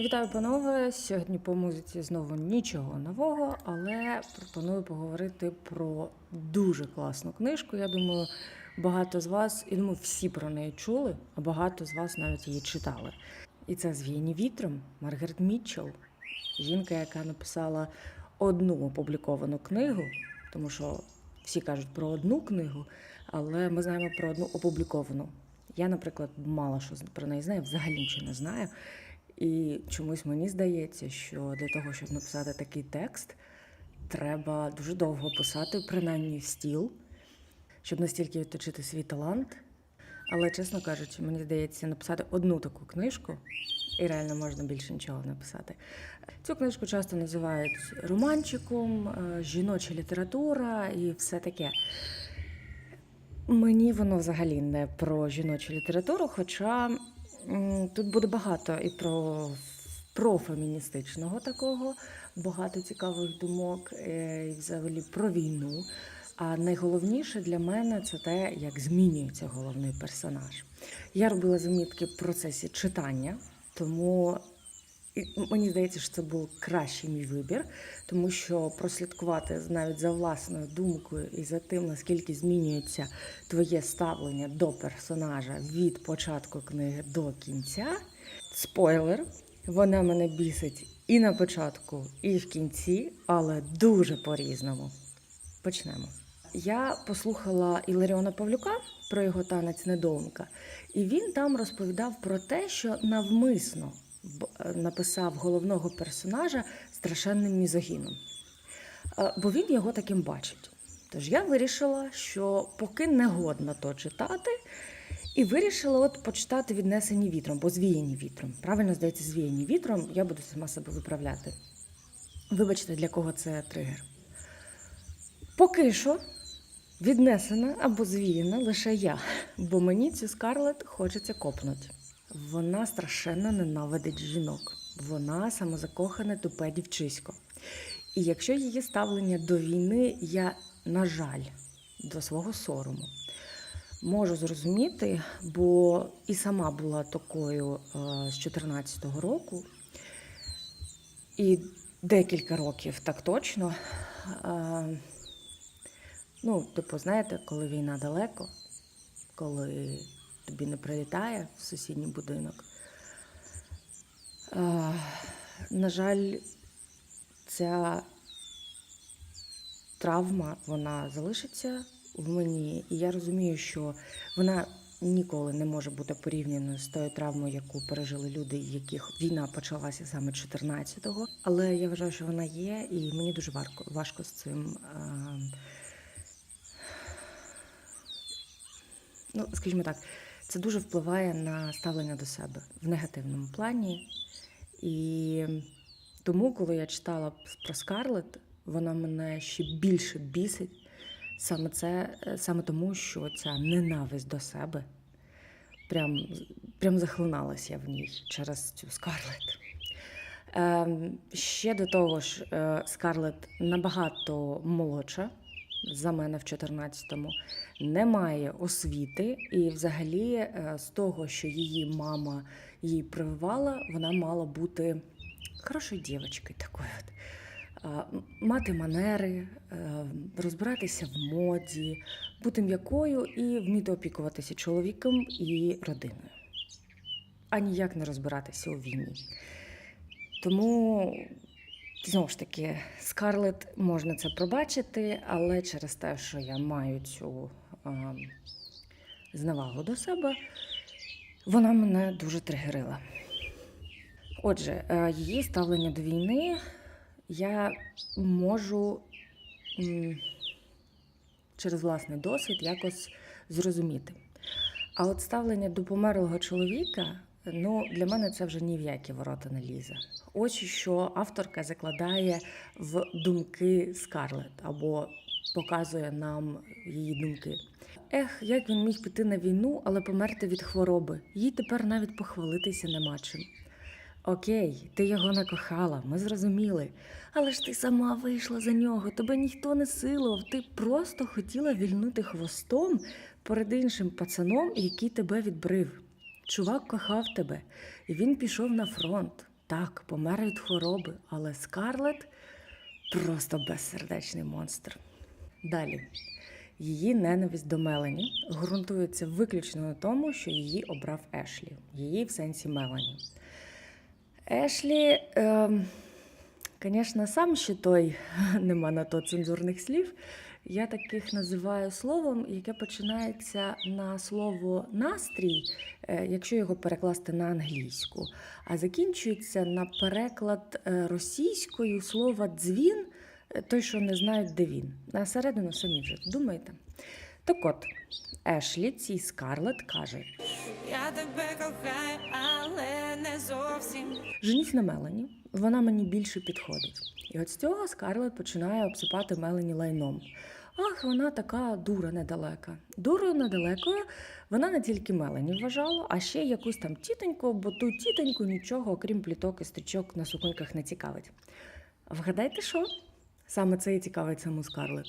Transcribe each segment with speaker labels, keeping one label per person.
Speaker 1: Вітаю, панове! Сьогодні по музиці знову нічого нового, але пропоную поговорити про дуже класну книжку. Я думаю, багато з вас, і думаю, всі про неї чули, а багато з вас навіть її читали. І це «Звіяні вітром Маргарет Мітчелл, жінка, яка написала одну опубліковану книгу, тому що всі кажуть про одну книгу, але ми знаємо про одну опубліковану. Я, наприклад, мало що про неї знаю, взагалі нічого не знаю. І чомусь мені здається, що для того, щоб написати такий текст, треба дуже довго писати, принаймні в стіл, щоб настільки відточити свій талант. Але, чесно кажучи, мені здається, написати одну таку книжку, і реально можна більше нічого написати. Цю книжку часто називають романчиком, е, жіноча література і все таке. Мені воно взагалі не про жіночу літературу, хоча тут буде багато і про, про такого, багато цікавих думок, е, і взагалі про війну. А найголовніше для мене це те, як змінюється головний персонаж. Я робила замітки в процесі читання, тому і мені здається, що це був кращий мій вибір, тому що прослідкувати навіть за власною думкою і за тим, наскільки змінюється твоє ставлення до персонажа від початку книги до кінця. Спойлер, вона мене бісить і на початку, і в кінці, але дуже по-різному. Почнемо. Я послухала Іларіона Павлюка про його танець недоумка, і він там розповідав про те, що навмисно написав головного персонажа страшенним мізогіном, Е, бо він його таким бачить. Тож я вирішила, що поки не годно то читати, і вирішила от почитати віднесені вітром, бо звіяні вітром. Правильно здається, звіяні вітром, я буду сама себе виправляти. Вибачте, для кого це тригер. Поки що віднесена або звіяна лише я, бо мені цю скарлет хочеться копнути. Вона страшенно ненавидить жінок. Вона самозакохане тупе дівчисько. І якщо її ставлення до війни, я, на жаль, до свого сорому, можу зрозуміти, бо і сама була такою е, з 14-го року, і декілька років так точно. Е, ну, типу, знаєте, коли війна далеко, коли тобі не прилітає в сусідній будинок. На жаль, ця травма вона залишиться в мені, і я розумію, що вона ніколи не може бути порівняною з тою травмою, яку пережили люди, яких війна почалася саме 14-го. Але я вважаю, що вона є, і мені дуже важко, важко з цим. ну, скажімо так, це дуже впливає на ставлення до себе в негативному плані. І тому, коли я читала про Скарлет, вона мене ще більше бісить. Саме це, е, саме тому, що ця ненависть до себе прям, прям захлиналася в ній через цю Скарлет. Ем, ще до того ж, е, Скарлет набагато молодша за мене в 14-му, не має освіти, і взагалі е, з того, що її мама їй прививала, вона мала бути хорошою дівчинкою такою. От. Мати манери, е, розбиратися в моді, бути м'якою і вміти опікуватися чоловіком і родиною, а ніяк не розбиратися у війні. Тому знову ж таки, Скарлет можна це пробачити, але через те, що я маю цю е, зневагу до себе, вона мене дуже тригерила. Отже, е, її ставлення до війни я можу м, через власний досвід якось зрозуміти. А от ставлення до померлого чоловіка, ну для мене це вже ні в які ворота не лізе. Ось що авторка закладає в думки Скарлет або показує нам її думки. Ех, як він міг піти на війну, але померти від хвороби. Їй тепер навіть похвалитися нема чим. Окей, ти його не кохала, ми зрозуміли. Але ж ти сама вийшла за нього, тебе ніхто не силував. Ти просто хотіла вільнути хвостом перед іншим пацаном, який тебе відбрив. Чувак кохав тебе, і він пішов на фронт. Так, помер від хвороби, але Скарлет просто безсердечний монстр. Далі. Її ненависть до Мелані ґрунтується виключно на тому, що її обрав Ешлі. Її в сенсі Мелані. Ешлі, ем, звісно, сам ще той нема на то цензурних слів. Я таких називаю словом, яке починається на слово настрій, е, якщо його перекласти на англійську, а закінчується на переклад е, російською слова дзвін, е, той, що не знають, де він. На середину самі вже думаєте. Так от, Ешлі цій Скарлет каже:
Speaker 2: Я тебе кохаю, але не зовсім.
Speaker 1: Женісь на Мелані, вона мені більше підходить. І от з цього Скарлет починає обсипати Мелані лайном. Ах, вона така дура недалека. Дурою недалекою вона не тільки Мелані вважала, а ще якусь там тітоньку, бо ту тітоньку нічого, окрім пліток і стрічок на суконьках не цікавить. Вгадайте, що? Саме це і цікавить саму Скарлет.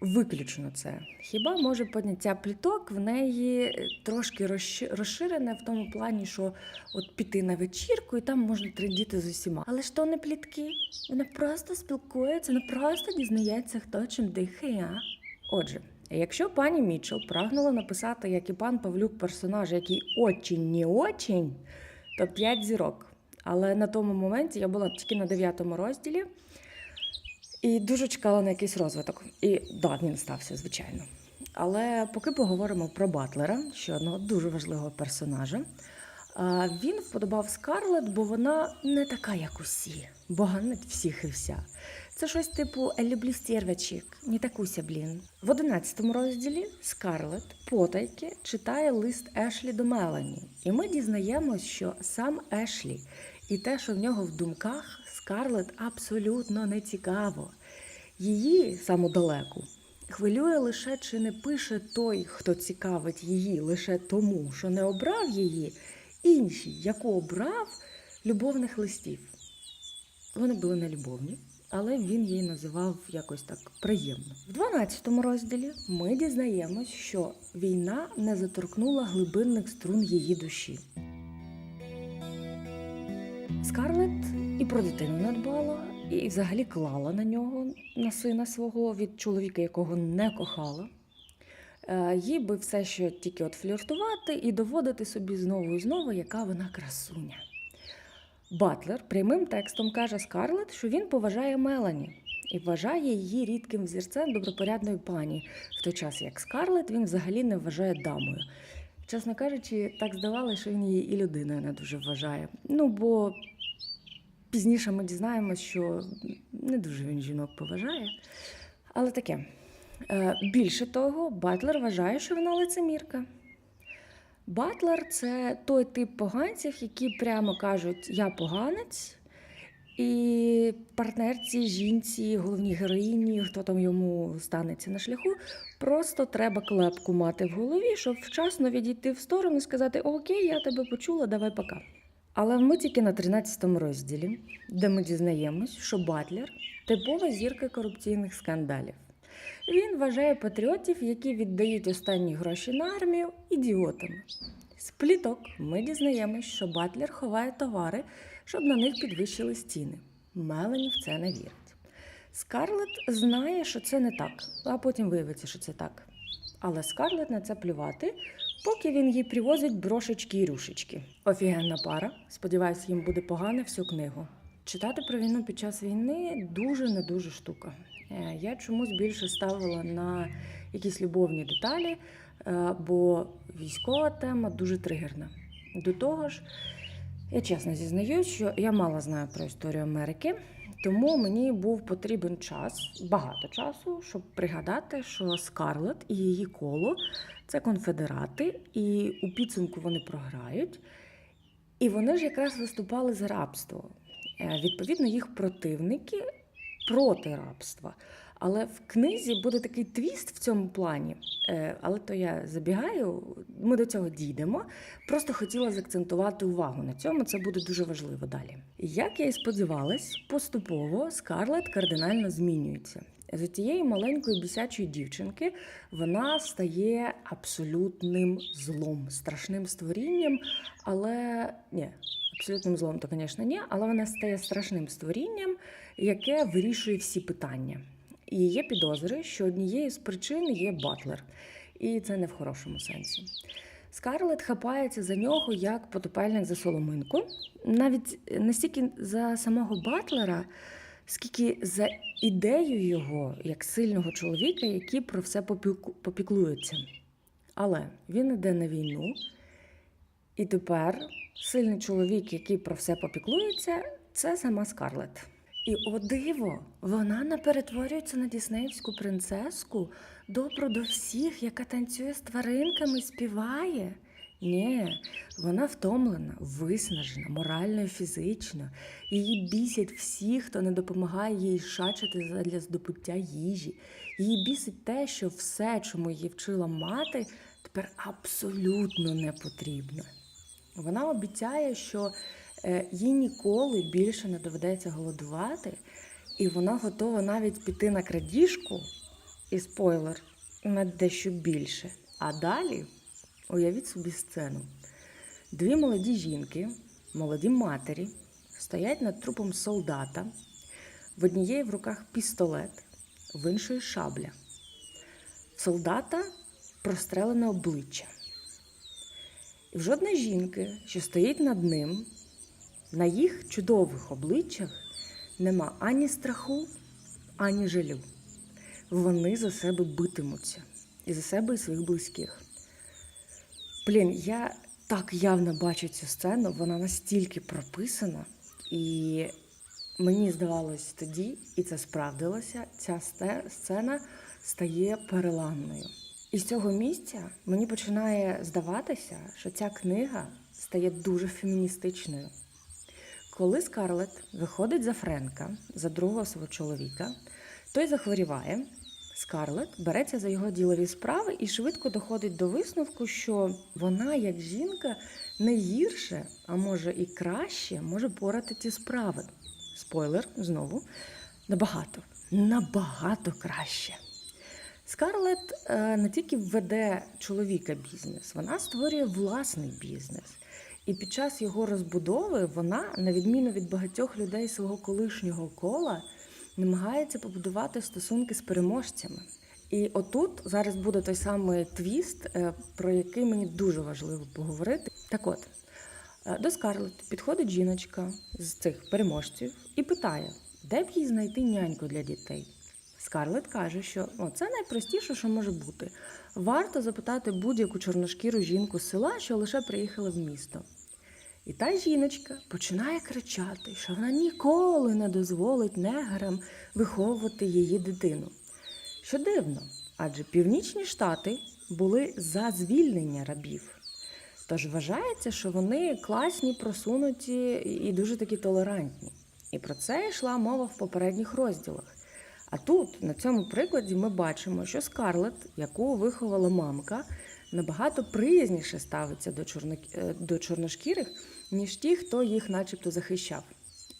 Speaker 1: Виключно це. Хіба може поняття пліток в неї е, трошки розши- розширене в тому плані, що от піти на вечірку і там можна трендіти з усіма. Але ж то не плітки. Вона просто спілкується, вона просто дізнається, хто чим дихає. а? Отже, якщо пані Мітчелл прагнула написати, як і пан Павлюк, персонаж, який очень не очень, то 5 зірок. Але на тому моменті я була тільки на дев'ятому розділі і дуже чекала на якийсь розвиток. І да, він стався, звичайно. Але поки поговоримо про Батлера, ще одного дуже важливого персонажа. Він вподобав Скарлет, бо вона не така, як усі, бо ганить всіх і вся. Це щось типу «Я люблю стервячок, не такуся, блін. В одинадцятому розділі Скарлет потайки читає лист Ешлі до Мелані, і ми дізнаємось, що сам Ешлі і те, що в нього в думках, Скарлет абсолютно не цікаво. Її саму далеку хвилює лише, чи не пише той, хто цікавить її лише тому, що не обрав її, іншій, яку обрав любовних листів. Вони були не любовні, але він її називав якось так приємно. В 12 розділі ми дізнаємось, що війна не заторкнула глибинних струн її душі. Скарлет і про дитину надбала, і взагалі клала на нього, на сина свого від чоловіка, якого не кохала. Е, Їй би все ще тільки от фліртувати і доводити собі знову і знову, яка вона красуня. Батлер прямим текстом каже Скарлет, що він поважає Мелані і вважає її рідким взірцем добропорядної пані, в той час як Скарлет він взагалі не вважає дамою. Чесно кажучи, так здавалося, що він її і людиною не дуже вважає. Ну бо пізніше ми дізнаємось, що не дуже він жінок поважає. Але таке. Е, Більше того, Батлер вважає, що вона лицемірка. Батлер це той тип поганців, які прямо кажуть: я поганець, і партнерці, жінці, головній героїні, хто там йому станеться на шляху, просто треба клепку мати в голові, щоб вчасно відійти в сторону і сказати: Окей, я тебе почула, давай пока. Але ми тільки на 13 розділі, де ми дізнаємось, що Батлер типова зірка корупційних скандалів. Він вважає патріотів, які віддають останні гроші на армію, ідіотами. З пліток ми дізнаємось, що Батлер ховає товари, щоб на них підвищили ціни. Мелані в це не вірить. Скарлет знає, що це не так, а потім виявиться, що це так. Але Скарлет на це плювати, поки він їй привозить брошечки і рюшечки. Офігенна пара. Сподіваюсь, їм буде погано всю книгу. Читати про війну під час війни дуже не дуже штука. Е, Я чомусь більше ставила на якісь любовні деталі, е, бо військова тема дуже тригерна. До того ж, я чесно зізнаюсь, що я мало знаю про історію Америки, тому мені був потрібен час, багато часу, щоб пригадати, що Скарлет і її коло це конфедерати, і у підсумку вони програють. І вони ж якраз виступали за рабство. Е, Відповідно, їх противники проти рабства. Але в книзі буде такий твіст в цьому плані. Е, Але то я забігаю, ми до цього дійдемо. Просто хотіла заакцентувати увагу на цьому. Це буде дуже важливо далі. Як я і сподівалась, поступово Скарлет кардинально змінюється. З тієї маленької бісячої дівчинки вона стає абсолютним злом, страшним створінням, але ні, абсолютним злом, то, звісно, ні, але вона стає страшним створінням, яке вирішує всі питання. І є підозри, що однією з причин є батлер, і це не в хорошому сенсі. Скарлет хапається за нього як потопельник за соломинку, навіть не стільки за самого Батлера, скільки за ідею його як сильного чоловіка, який про все попіклується. Але він іде на війну, і тепер сильний чоловік, який про все попіклується, це сама Скарлет. І о диво, вона не перетворюється на діснеївську принцеску, добру до всіх, яка танцює з тваринками, співає. Ні, вона втомлена, виснажена, морально і фізично. Її бісять всі, хто не допомагає їй шачити для здобуття їжі. Її бісить те, що все, чому її вчила мати, тепер абсолютно не потрібно. Вона обіцяє, що їй ніколи більше не доведеться голодувати, і вона готова навіть піти на крадіжку, і спойлер, на дещо більше. А далі уявіть собі сцену. Дві молоді жінки, молоді матері, стоять над трупом солдата, в однієї в руках пістолет, в іншої шабля. Солдата прострелене обличчя. І в жодної жінки, що стоїть над ним, на їх чудових обличчях нема ані страху, ані жалю. Вони за себе битимуться і за себе і своїх близьких. Блін, я так явно бачу цю сцену, вона настільки прописана, і мені здавалось тоді, і це справдилося, ця сцена стає переламною. І з цього місця мені починає здаватися, що ця книга стає дуже феміністичною. Коли Скарлет виходить за Френка, за другого свого чоловіка, той захворіває. Скарлет береться за його ділові справи і швидко доходить до висновку, що вона, як жінка, не гірше, а може і краще, може порати ці справи. Спойлер знову набагато, набагато краще. Скарлет е, не тільки веде чоловіка бізнес, вона створює власний бізнес. І під час його розбудови вона, на відміну від багатьох людей свого колишнього кола, намагається побудувати стосунки з переможцями. І отут зараз буде той самий твіст, е, про який мені дуже важливо поговорити. Так от, е, до Скарлет підходить жіночка з цих переможців і питає, де б їй знайти няньку для дітей. Скарлет каже, що о, це найпростіше, що може бути. Варто запитати будь-яку чорношкіру жінку з села, що лише приїхала в місто. І та жіночка починає кричати, що вона ніколи не дозволить неграм виховувати її дитину. Що дивно, адже північні штати були за звільнення рабів. Тож вважається, що вони класні, просунуті і дуже такі толерантні. І про це йшла мова в попередніх розділах. А тут, на цьому прикладі, ми бачимо, що Скарлет, яку виховала мамка, набагато приязніше ставиться до, е, до чорношкірих, ніж ті, хто їх начебто захищав.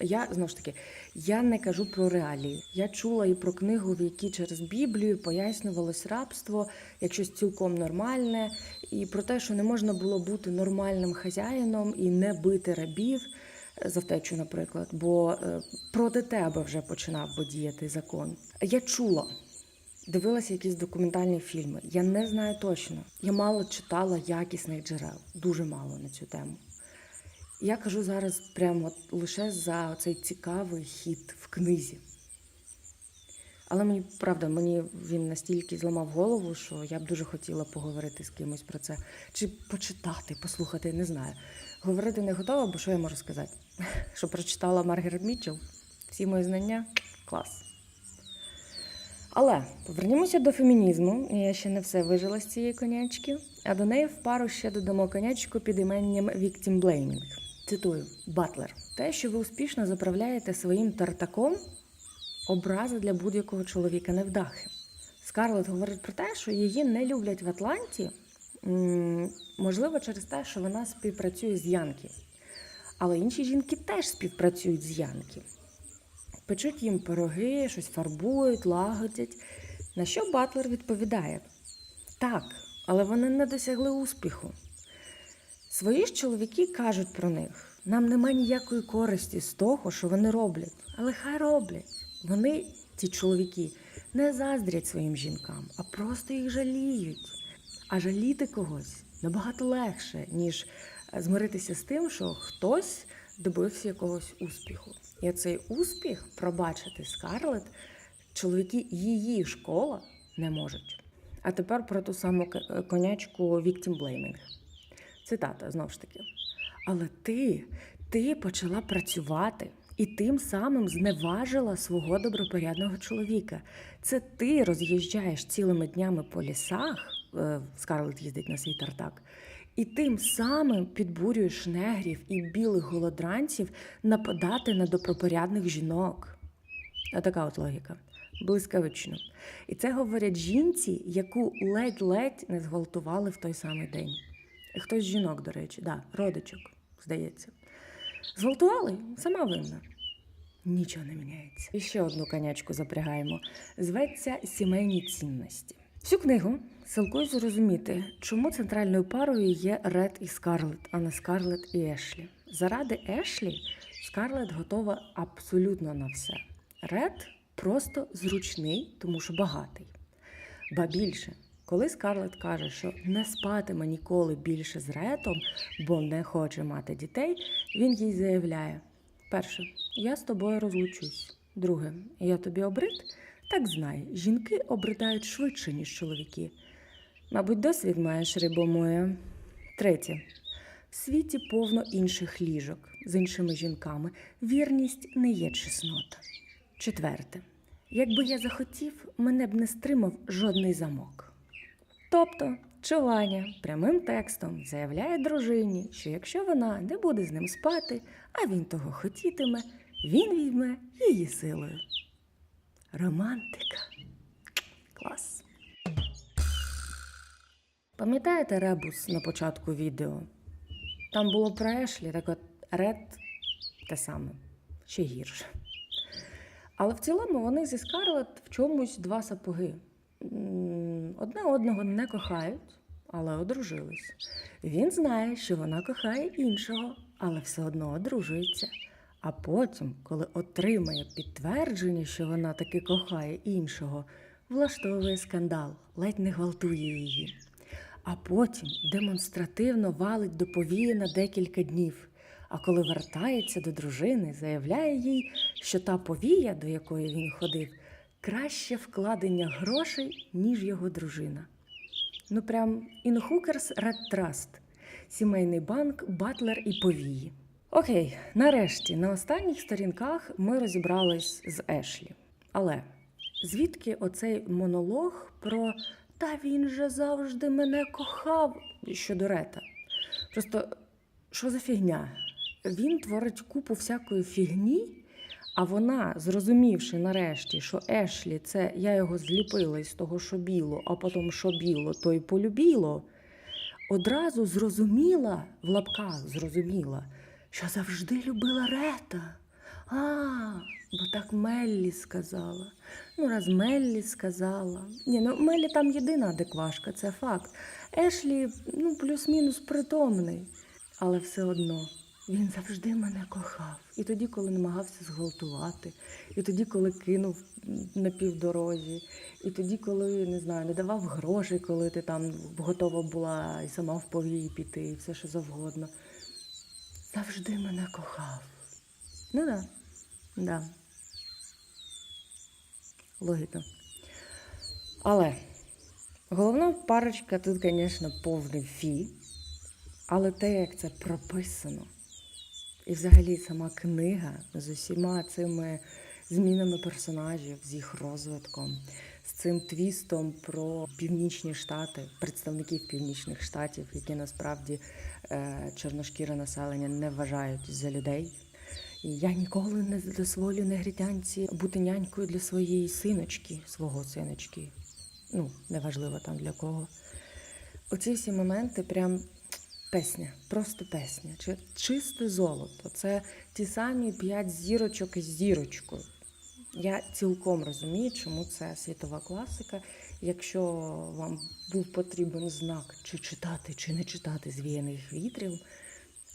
Speaker 1: Я знову ж таки, я не кажу про реалії. Я чула і про книгу, в якій через Біблію пояснювалось рабство як щось цілком нормальне, і про те, що не можна було бути нормальним хазяїном і не бити рабів е, за втечу, наприклад, бо е, проти тебе вже починав би діяти закон. Я чула. Дивилася якісь документальні фільми. Я не знаю точно. Я мало читала якісних джерел, дуже мало на цю тему. Я кажу зараз прямо лише за цей цікавий хід в книзі. Але мені правда, мені він настільки зламав голову, що я б дуже хотіла поговорити з кимось про це. Чи почитати, послухати, не знаю. Говорити не готова, бо що я можу сказати? Що прочитала Маргарет Мітчелл? Всі мої знання клас. Але повернімося до фемінізму. Я ще не все вижила з цієї конячки, а до неї в пару ще додамо конячку під іменням Victim Blaming. Цитую Батлер: те, що ви успішно заправляєте своїм тартаком, образа для будь-якого чоловіка невдахи. Скарлет говорить про те, що її не люблять в Атланті, можливо, через те, що вона співпрацює з Янкі. Але інші жінки теж співпрацюють з Янкі. печуть їм пироги, щось фарбують, лагодять. На що Батлер відповідає: так, але вони не досягли успіху. Свої ж чоловіки кажуть про них: нам нема ніякої користі з того, що вони роблять. Але хай роблять. Вони, ці чоловіки, не заздрять своїм жінкам, а просто їх жаліють. А жаліти когось набагато легше, ніж е, змиритися з тим, що хтось добився якогось успіху. І цей успіх пробачити Скарлет чоловіки її школа не можуть. А тепер про ту саму е, конячку Victim Blaming. Цитата знову ж таки. Але ти, ти почала працювати і тим самим зневажила свого добропорядного чоловіка. Це ти роз'їжджаєш цілими днями по лісах, е, Скарлет їздить на свій тартак, і тим самим підбурюєш негрів і білих голодранців нападати на добропорядних жінок. Отака от логіка. Блискавично. І це говорять жінці, яку ледь-ледь не зґвалтували в той самий день. Хтось з жінок, до речі, да, родичок, здається. Зґвалтували, сама винна. Нічого не міняється. І ще одну конячку запрягаємо. Зветься Сімейні цінності. Всю книгу силкують зрозуміти, чому центральною парою є Ред і Скарлет, а не Скарлет і Ешлі. Заради Ешлі Скарлет готова абсолютно на все. Ред просто зручний, тому що багатий. Ба більше, коли Скарлет каже, що не спатиме ніколи більше з Ретом, бо не хоче мати дітей, він їй заявляє: перше, я з тобою розлучусь. Друге, я тобі обрид? Так знай, жінки обридають швидше, ніж чоловіки. Мабуть, досвід маєш, рибо моя. Третє. В світі повно інших ліжок з іншими жінками. Вірність не є чеснота. Четверте. Якби я захотів, мене б не стримав жодний замок. Тобто, Чуваня прямим текстом заявляє дружині, що якщо вона не буде з ним спати, а він того хотітиме, він візьме її силою. Романтика. Клас. Пам'ятаєте ребус на початку відео? Там було про Ешлі, так от Ред те саме, ще гірше. Але в цілому вони зі Скарлет в чомусь два сапоги. Одне одного не кохають, але одружились. Він знає, що вона кохає іншого, але все одно одружується. А потім, коли отримає підтвердження, що вона таки кохає іншого, влаштовує скандал, ледь не гвалтує її. А потім демонстративно валить до повії на декілька днів. А коли вертається до дружини, заявляє їй, що та повія, до якої він ходив, краще вкладення грошей, ніж його дружина. Ну прям інхукерс Trust. Сімейний банк, батлер і повії. Окей, нарешті, на останніх сторінках ми розібрались з Ешлі. Але звідки оцей монолог про та він же завжди мене кохав щодо Рета? Просто що за фігня? Він творить купу всякої фігні, а вона, зрозумівши нарешті, що Ешлі це я його зліпила із того, що біло, а потім що біло, то й полюбіло, одразу зрозуміла в лапках зрозуміла, що завжди любила Рета. А, бо так Меллі сказала. Ну, раз Меллі сказала. Ні, ну Меллі там єдина адеквашка, це факт. Ешлі, ну, плюс-мінус притомний. Але все одно він завжди мене кохав. І тоді, коли намагався зґвалтувати, і тоді, коли кинув на півдорозі, і тоді, коли не знаю, не давав грошей, коли ти там готова була і сама в повії піти, і все що завгодно. Завжди мене кохав. Ну да, да. Логіка. Але головна парочка тут, звісно, повний фі. Але те, як це прописано, і взагалі сама книга з усіма цими змінами персонажів, з їх розвитком, з цим твістом про північні штати, представників північних штатів, які насправді е, чорношкіре населення не вважають за людей. І я ніколи не дозволю негритянці бути нянькою для своєї синочки, свого синочки. Ну, неважливо там для кого. Оці всі моменти прям песня, просто песня. Чи- Чисте золото. Це ті самі п'ять зірочок із зірочкою. Я цілком розумію, чому це світова класика. Якщо вам був потрібен знак, чи читати, чи не читати звіяних вітрів,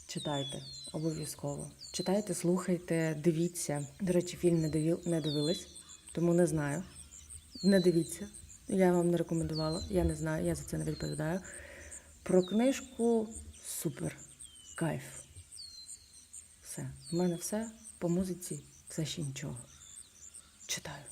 Speaker 1: читайте обов'язково. Читайте, слухайте, дивіться. До речі, фільм не диві- не дивились, тому не знаю. Не дивіться. Я вам не рекомендувала, я не знаю, я за це не відповідаю. Про книжку супер. Кайф. Все. В мене все по музиці, все ще нічого. Читаю.